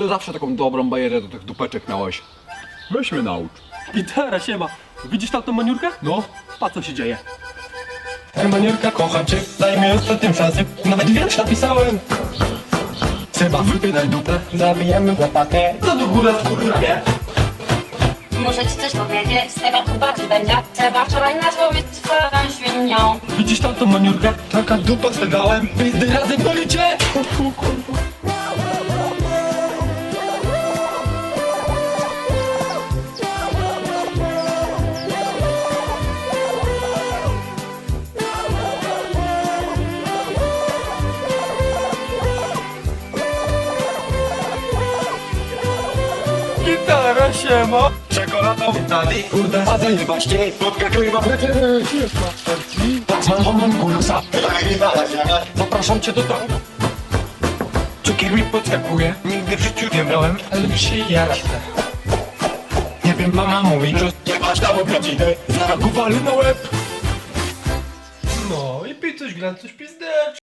to zawsze taką dobrą bajerę do tych dupeczek miałeś. Weź mnie naucz. Gitara, siema. Widzisz tam tą maniurkę? No. Pa co się dzieje? Hej maniurka, kocham cię, daj mi ostatnią szansę Nawet wiersz napisałem Trzeba wypinać dupę, zabijemy łopatę Co do góry kurwa Muszę ci coś powiedzieć, z tego chłopaki będzie. Trzeba wczoraj nazwał mnie twoją świnią. Widzisz tam tą maniurkę? Taka dupa sprzedałem, pizdy razem policzę Gitara siema Czekoladowy tali Kurde, a zajebaście Podskakuj wam Mam homon kursa Zapraszam cię do domu. Cukier mi podskakuje. Nigdy w życiu nie miałem Ale mi się chce Nie wiem, mama mówi że Nie masz tam godzinę Zaraz na łeb. No i pij coś, ględ coś pizdecz